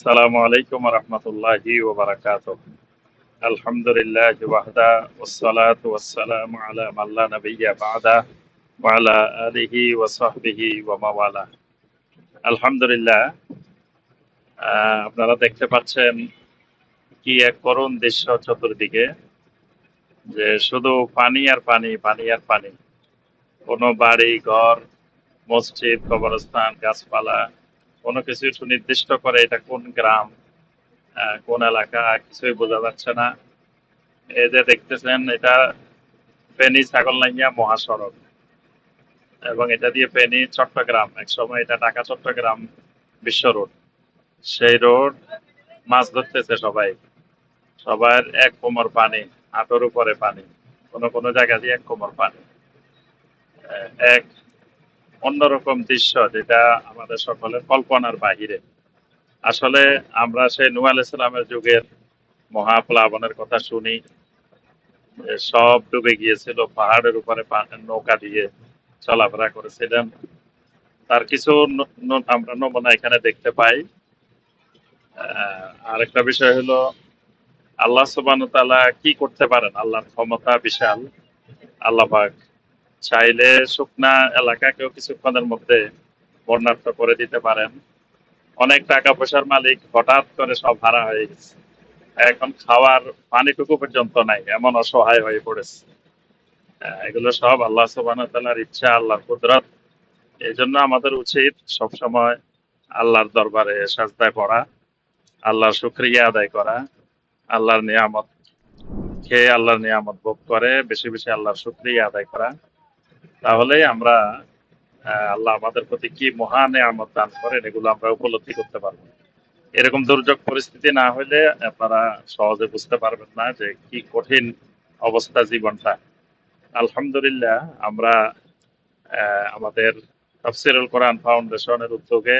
সালামু আলাইকুম রহমতুল্লাহি আলহামদুলিল্লাহ আলা মাল্লা নবিয়া বাদা ওয়ালা আপনারা দেখতে পাচ্ছেন কি এক করুণ দৃশ্য চতুর্দিকে, যে শুধু পানি আর পানি পানি আর পানি। কোনো বাড়ি, ঘর, মসজিদ, কবরস্থান, গাছপালা কোনো কিছু সুনির্দিষ্ট করে এটা কোন গ্রাম কোন এলাকা, কিছুই বোঝা যাচ্ছে না। এই যে দেখতেছেন, এটা ফেনী ছাগলনাইয়া মহাসড়ক। এবং এটা দিয়ে ফেনী চট্টগ্রাম এক সময় এটা ঢাকা চট্টগ্রাম বিশ্ব রোড। সেই রোড মাছ ধরতেছে সবাই। সবার এক কোমর পানি, হাঁটুর উপরে পানি, কোনো কোনো জায়গা দিয়ে এক কোমর পানি। এক অন্যরকম দৃশ্য যেটা আমাদের সকলের কল্পনার বাহিরে। আসলে আমরা সেই নূহ আলাইসালামের যুগের মহাপ্লাবনের কথা শুনি। সব ডুবে গিয়েছিল, পাহাড়ের উপরে নৌকা দিয়ে চলাফেরা করেছিলেন। তার কিছু ন- ন- আমরা নমুনা এখানে দেখতে পাই। আরেকটা বিষয় হলো, আল্লাহ সুবান তাআলা কি করতে পারেন? আল্লাহর ক্ষমতা বিশাল। আল্লাহ চাইলে শুকনা এলাকাকেও কিছুক্ষণের মধ্যে বর্ণাঢ্য করে দিতে পারেন। অনেক টাকা পয়সার মালিক হঠাৎ করে সব হারা হয়ে গেছে। এখন খাওয়ার পানিটুকু পর্যন্ত নাই, এমন অসহায় হয়ে পড়েছে। এগুলো সব আল্লাহ সুবাহ তাআলার ইচ্ছা, আল্লাহর কুদরত। এই জন্য আমাদের উচিত সবসময় আল্লাহর দরবারে সাজদায় পড়া আল্লাহর শুক্রিয়া আদায় করা, আল্লাহর নিয়ামত খেয়ে আল্লাহর নিয়ামত ভোগ করে, বেশি বেশি আল্লাহর শুক্রিয়া আদায় করা। তাহলেই আমরা আল্লাহ আমাদের প্রতি কি মহান নিয়ামত দান করেন, এগুলো আমরা উপলব্ধি করতে পারব এরকম দুর্যোগ পরিস্থিতি না হলে আপনারা সহজে বুঝতে পারবেন না যে কি কঠিন অবস্থা জীবনটা। আলহামদুলিল্লাহ, আমরা আমাদের তফসিরুল কোরআন ফাউন্ডেশনের উদ্যোগে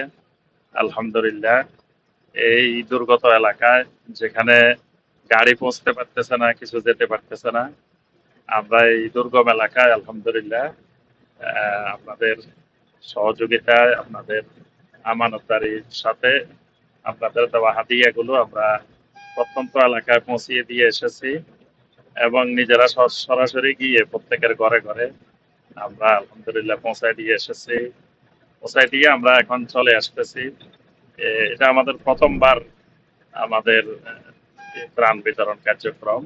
আলহামদুলিল্লাহ এই দুর্গত এলাকায় যেখানে গাড়ি পৌঁছতে পারতেছে না, কিছু যেতে পারতেছে না, আমরা এই দুর্গম এলাকায় আলহামদুলিল্লাহ আপনাদের সহযোগিতায় আপনাদের আমানতদারির সাথে আপনাদের দেওয়া হাদিয়াগুলো আমরা প্রত্যন্ত এলাকায় পৌঁছিয়ে দিয়ে এসেছি এবং নিজেরা সরাসরি গিয়ে প্রত্যেকের ঘরে ঘরে আমরা আলহামদুলিল্লাহ পৌঁছায় দিয়ে এসেছি। পৌঁছায় দিয়ে আমরা এখন চলে আসতেছি। এটা আমাদের প্রথমবার আমাদের ত্রাণ বিতরণ কার্যক্রম।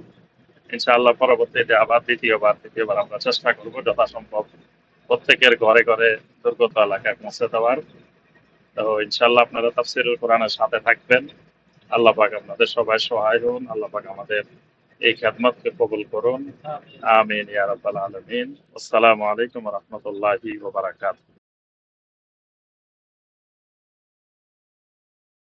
ইনশাআল্লাহ পরবর্তীতে আবার, দ্বিতীয়বার, তৃতীয়বার আমরা চেষ্টা করব যথাসম্ভব প্রত্যেকের ঘরে ঘরে দুর্গত এলাকায় পৌঁছে দেওয়ার। তো ইনশাল্লাহ আপনারা তাফসিরুল কোরআনের সাথে থাকবেন। আল্লাহ পাক আপনাদের সবাই সহায় হন। আল্লাহ পাক আমাদের এই খেদমতকে কবুল করুন। আমিন। ইয়া আলামিন। আসসালামু আলাইকুম ওয়া রাহমাতুল্লাহি